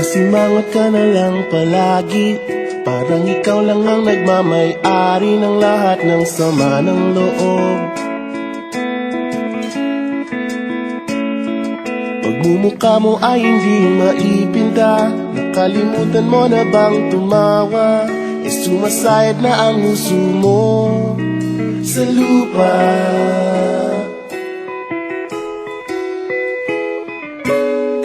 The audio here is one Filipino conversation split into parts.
Nakasimangot ka na lang palagi Parang ikaw lang ang nagmamay-ari ng lahat ng sama ng loob. Pagmumukha mo ay hindi maipinta Nakalimutan mo na bang tumawa? E sumasayad na ang huso mo Sa lupa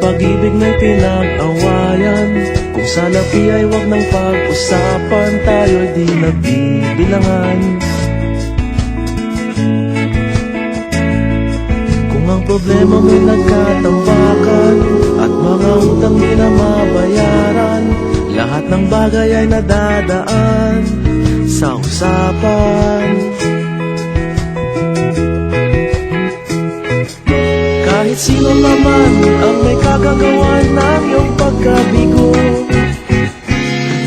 pag-ibig may pinag-awayan. Kung sa lapi ay wag nang pag-usapan Tayo'y di nagbibilangan Kung ang problema mo'y nagkatambakan At mga utang di na mabayaran Lahat ng bagay ay nadadaan Sa usapan. Kahit sino naman ang kagagawa ng iyong pagkabigo.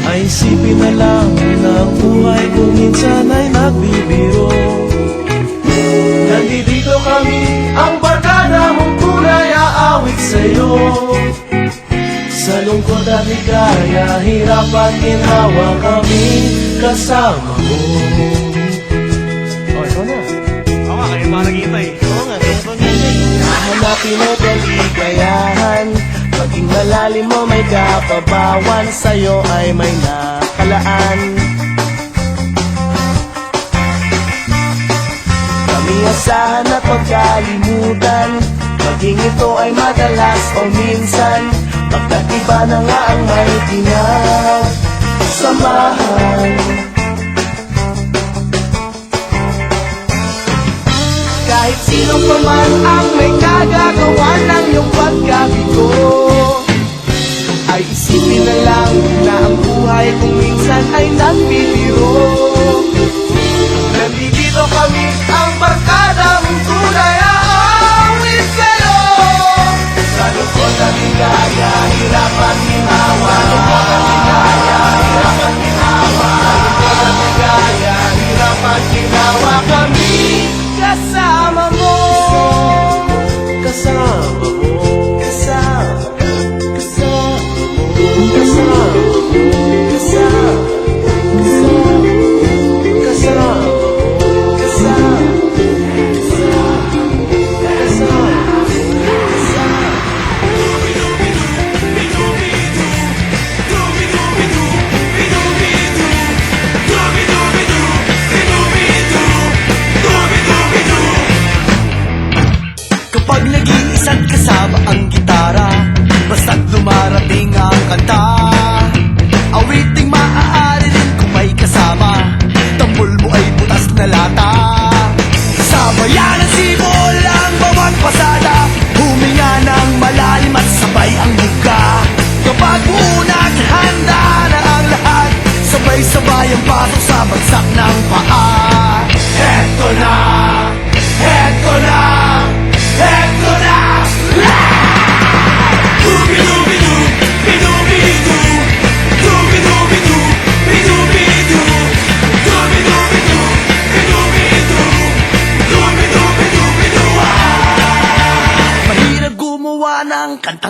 Ay isipin na lang na buhay kung minsan ay nagbibiro. Nandito kami, ang barkada mong tunay aawit sa'yo. Sa lungkot at ligaya, hirap at ginawa kami kasama mo Oh, ikaw na. Oo nga, kayo mga nakita eh. Hahanapin mo kaligayahan Maging malalim mo may kapabawan. Sa'yo ay may nakalaan. Kami asahan at magkalimutan. Maging ito ay madalas o minsan. Pagkat iba na nga ang may samahan. Kahit sino pa man ang may kagagawa ng iyong pagkabigo Ay isipin na lang na ang buhay kung minsan ay nagbibiro. Nandito kami ang barkada mong tunay aawit sa'yo. Sa lungkot at ligaya, hirap at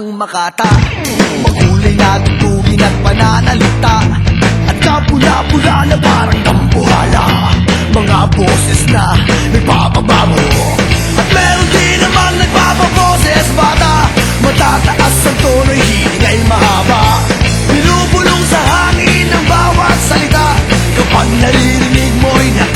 ng makata. Makulay na tutugin at pananalita. At kapula-pula na parang dambuhala Mga boses na nagpapabago At meron din namang nagpapaboses bata. Matataas ang tono'y hiling ay mahaba. Binubulong sa hangin ng bawat salita. Kapag naririnig mo'y nakakatuwa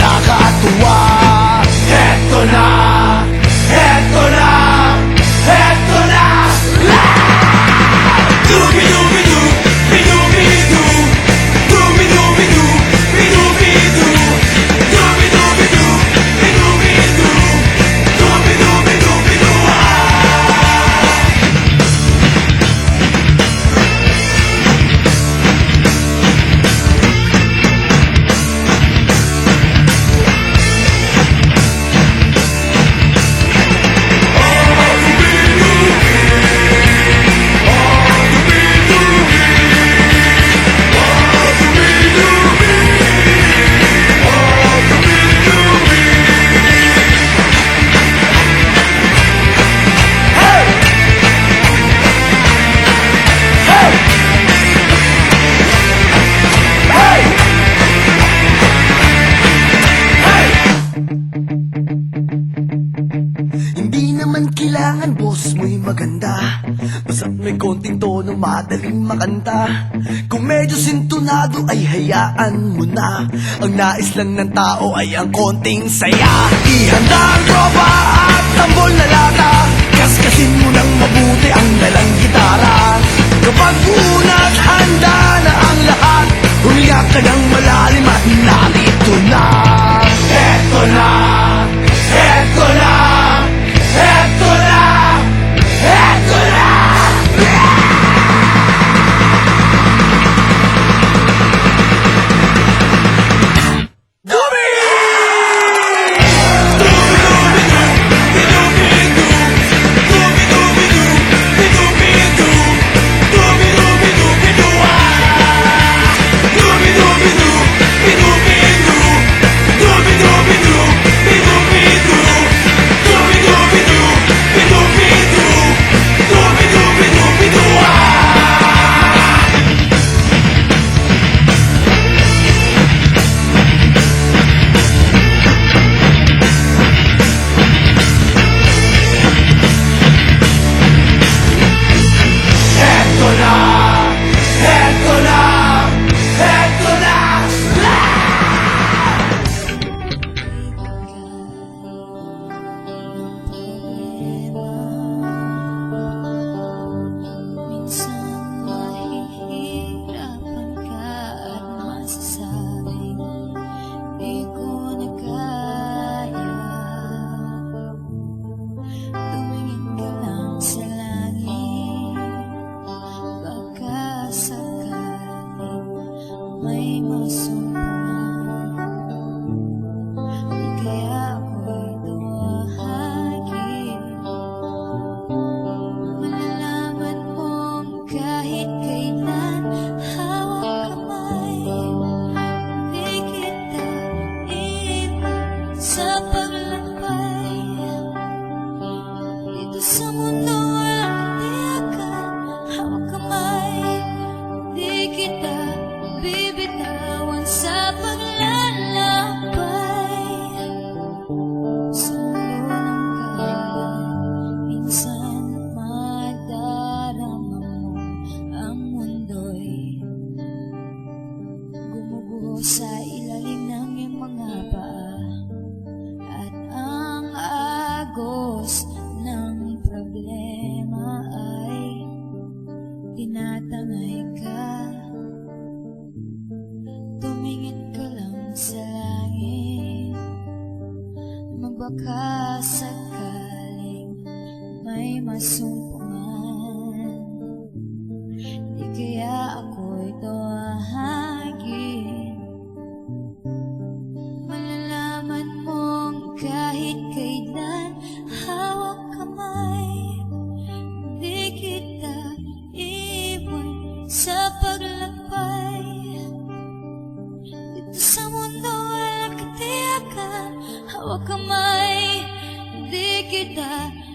maganda. Basta't may konting tono madaling makanta. Kung medyo sintonado ay hayaan mo na. Ang nais lang ng tao ay ang konting saya. Ihanda ang tropa at tambol na lata. Kaskasin mo ng mabuti ang dalang gitara. Kapag unat handa na ang lahat Humiyak ka ng malalim at narito na. Eto na, may may masumpungan Di kaya ako'y tuwahagin Malalaman mong kahit kailan hawak kamay. Di kita iwan sa paglakbay Dito sa mundo walang katiyakan Hawak kamay. Di kita